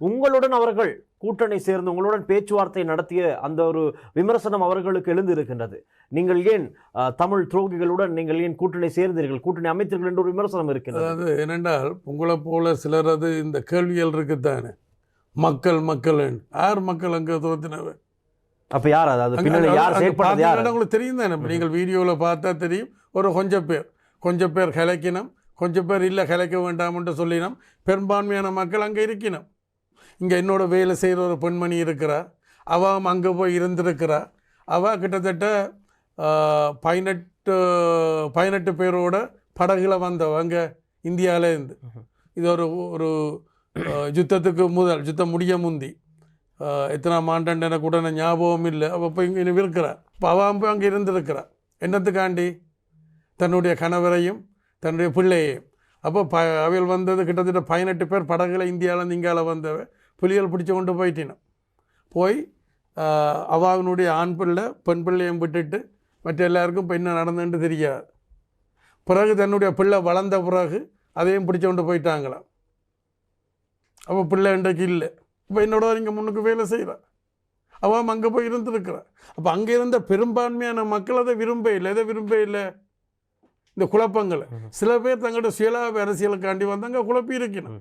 உங்களுடன் அவர்கள் கூட்டணி சேர்ந்து உங்களுடன் பேச்சுவார்த்தை நடத்திய அந்த ஒரு விமர்சனம் அவர்களுக்கு எழுந்திருக்கின்றது. நீங்கள் ஏன் தமிழ் துரோகிகளுடன் நீங்கள் ஏன் கூட்டணி சேர்ந்தீர்கள்? கூட்டணி அமைத்தீர்கள் என்ற ஒரு விமர்சனம் இருக்கின்றது. அதாவது என்னென்றால் உங்களை போல சிலரது இந்த கேள்விகள் இருக்குத்தானே? மக்கள் மக்கள் யார் மக்கள் அங்கே தோத்தினவன் அப்ப யார் அது? அது அங்க- பின்னாடி யார் பார்த்தீங்கன்னா உங்களுக்கு தெரியும் தானே நீங்கள் வீடியோவில் பார்த்தா தெரியும் ஒரு கொஞ்சம் பேர். கொஞ்சம் பேர் கிளைக்கணும் கொஞ்சம் பேர் இல்லை கிளைக்க வேண்டாம்னு சொல்லினோம். பெரும்பான்மையான மக்கள் அங்கே இருக்கணும் இங்கே என்னோட வேலை செய்கிற ஒரு பெண்மணி இருக்கிறா. அவன் அங்கே போய் இருந்திருக்கிறா. அவள் கிட்டத்தட்ட பதினெட்டு பதினெட்டு பேரோட படகுல வந்தவ அங்கே இந்தியாவிலேருந்து இது ஒரு ஒரு யுத்தத்துக்கு முதல் யுத்தம் முடிய முந்தி. எத்தனை எத்தனாம் ஆண்டு எனக்கு உடனே ஞாபகம் இல்லை. அவள் இப்போ இங்கே இருக்கிறா. இப்போ அவன் போய் அங்கே இருந்திருக்கிறா. என்னத்துக்காண்டி? தன்னுடைய கணவரையும் தன்னுடைய பிள்ளையையும். அப்போ ப அவையில் வந்தது கிட்டத்தட்ட பதினெட்டு பேர் படகுல இந்தியாவிலேருந்து இங்கால வந்தவ. புலிகள் பிடிச்சு கொண்டு போயிட்டினான் போய் அவாவினுடைய ஆண் பிள்ளை பெண் பிள்ளையும் விட்டுட்டு மற்ற எல்லாருக்கும் இப்போ என்ன நடந்துன்னு தெரியாது. பிறகு தன்னுடைய பிள்ளை வளர்ந்த பிறகு அதையும் பிடிச்சு கொண்டு போயிட்டாங்களாம். அப்போ பிள்ளை இன்றைக்கு இல்லை. இப்போ என்னோட இங்கே முன்னுக்கு வேலை செய்கிறா அவன் அங்கே போய் இருந்திருக்கிறா. அப்போ அங்கே இருந்த பெரும்பான்மையான மக்கள் அதை விரும்ப இல்லை. எதை விரும்ப இல்லை? இந்த குழப்பங்களை. சில பேர் தங்களோட சுயலாப அரசியலுக்காண்டி வந்தாங்க குழப்பி இருக்கணும்.